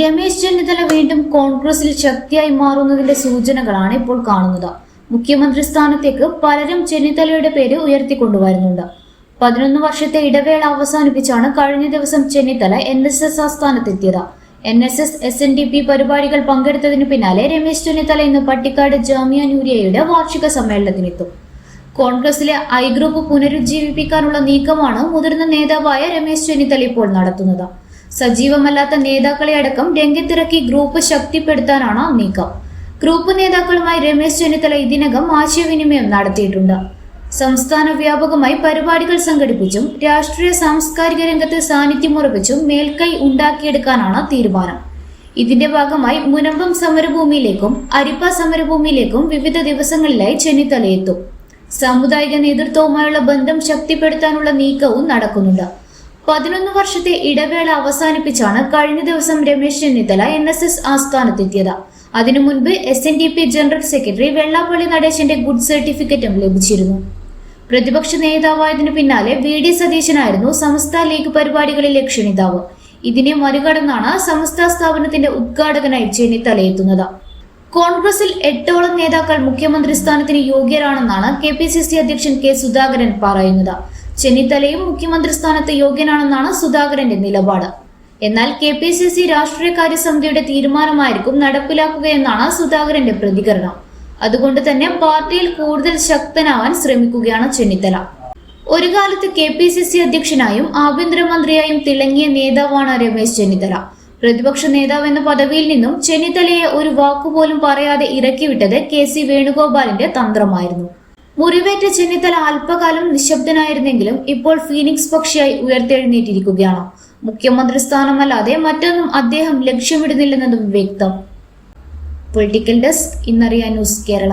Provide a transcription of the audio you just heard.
രമേശ് ചെന്നിത്തല വീണ്ടും കോൺഗ്രസിൽ ശക്തിയായി മാറുന്നതിന്റെ സൂചനകളാണ് ഇപ്പോൾ കാണുന്നത്. മുഖ്യമന്ത്രി സ്ഥാനത്തേക്ക് പലരും ചെന്നിത്തലയുടെ പേര് ഉയർത്തിക്കൊണ്ടുവരുന്നുണ്ട്. പതിനൊന്ന് വർഷത്തെ ഇടവേള അവസാനിപ്പിച്ചാണ് കഴിഞ്ഞ ദിവസം Chennithala N S S ആസ്ഥാനത്തെത്തിയത് N S S S N D P പരിപാടികൾ പങ്കെടുത്തതിനു പിന്നാലെ രമേശ് ചെന്നിത്തല ഇന്ന് പട്ടിക്കാട് ജാമിയ നൂരിയയുടെ വാർഷിക സമ്മേളനത്തിനെത്തും. കോൺഗ്രസിലെ ഐ ഗ്രൂപ്പ് പുനരുജ്ജീവിപ്പിക്കാനുള്ള നീക്കമാണ് മുതിർന്ന നേതാവായ രമേശ് ചെന്നിത്തല ഇപ്പോൾ നടത്തുന്നത്. സജീവമല്ലാത്ത നേതാക്കളെ അടക്കം രംഗത്തിറക്കി ഗ്രൂപ്പ് ശക്തിപ്പെടുത്താനാണ് നീക്കം. ഗ്രൂപ്പ് നേതാക്കളുമായി രമേശ് ചെന്നിത്തല ഇതിനകം ആശയവിനിമയം നടത്തിയിട്ടുണ്ട്. സംസ്ഥാന വ്യാപകമായി പരിപാടികൾ സംഘടിപ്പിച്ചും രാഷ്ട്രീയ സാംസ്കാരിക രംഗത്ത് സാന്നിധ്യം ഉറപ്പിച്ചും മേൽക്കൈ ഉണ്ടാക്കിയെടുക്കാനാണ് തീരുമാനം. ഇതിന്റെ ഭാഗമായി മുനമ്പം സമരഭൂമിയിലേക്കും അരിപ്പ സമരഭൂമിയിലേക്കും വിവിധ ദിവസങ്ങളിലായി ചെന്നിത്തല എത്തും. സാമുദായിക നേതൃത്വവുമായുള്ള ബന്ധം ശക്തിപ്പെടുത്താനുള്ള നീക്കവും നടക്കുന്നുണ്ട്. പതിനൊന്ന് വർഷത്തെ ഇടവേള അവസാനിപ്പിച്ചാണ് കഴിഞ്ഞ ദിവസം Ramesh Chennithala N S S ആസ്ഥാനത്തെത്തിയത്. അതിനു മുൻപ് S N D P general secretary Vellappally നടേശന്റെ good സർട്ടിഫിക്കറ്റും ലഭിച്ചിരുന്നു. പ്രതിപക്ഷ നേതാവായതിനു പിന്നാലെ വി ഡി സതീശനായിരുന്നു സമസ്ത ലീഗ് പരിപാടികളിലെ ക്ഷണിതാവ് ഇതിനെ മറികടന്നാണ് സമസ്ത സ്ഥാപനത്തിന്റെ ഉദ്ഘാടകനായി ചെന്നിത്തല എത്തുന്നത്. കോൺഗ്രസിൽ എട്ടോളം നേതാക്കൾ മുഖ്യമന്ത്രി സ്ഥാനത്തിന് യോഗ്യരാണെന്നാണ് കെ പി സി സി അധ്യക്ഷൻ കെ സുധാകരൻ പറയുന്നത്. ചെന്നിത്തലയും മുഖ്യമന്ത്രി സ്ഥാനത്ത് യോഗ്യനാണെന്നാണ് സുധാകരന്റെ നിലപാട്. എന്നാൽ കെ പി സി സി രാഷ്ട്രീയകാര്യ സമിതിയുടെ തീരുമാനമായിരിക്കും നടപ്പിലാക്കുകയെന്നാണ് സുധാകരന്റെ പ്രതികരണം. അതുകൊണ്ട് തന്നെ പാർട്ടിയിൽ കൂടുതൽ ശക്തനാവാൻ ശ്രമിക്കുകയാണ് ചെന്നിത്തല. ഒരു കാലത്ത് കെ പി സി സി അധ്യക്ഷനായും ആഭ്യന്തരമന്ത്രിയായും തിളങ്ങിയ നേതാവാണ് രമേശ് ചെന്നിത്തല. പ്രതിപക്ഷ നേതാവ് എന്ന പദവിയിൽ നിന്നും ചെന്നിത്തലയെ ഒരു വാക്കുപോലും പറയാതെ ഇറക്കിവിട്ടത് കെ സി വേണുഗോപാലിന്റെ തന്ത്രമായിരുന്നു. മുറിവേറ്റ ചെന്നിത്തല അല്പകാലം നിശബ്ദനായിരുന്നെങ്കിലും ഇപ്പോൾ ഫീനിക്സ് പക്ഷിയായി ഉയർത്തെഴുന്നേറ്റിരിക്കുകയാണ്. മുഖ്യമന്ത്രി സ്ഥാനമല്ലാതെ മറ്റൊന്നും അദ്ദേഹം ലക്ഷ്യമിടുന്നില്ലെന്നതും വ്യക്തം. പൊളിറ്റിക്കൽ ഡെസ്ക് ഇന്നറിയാൻ ന്യൂസ് കേരള.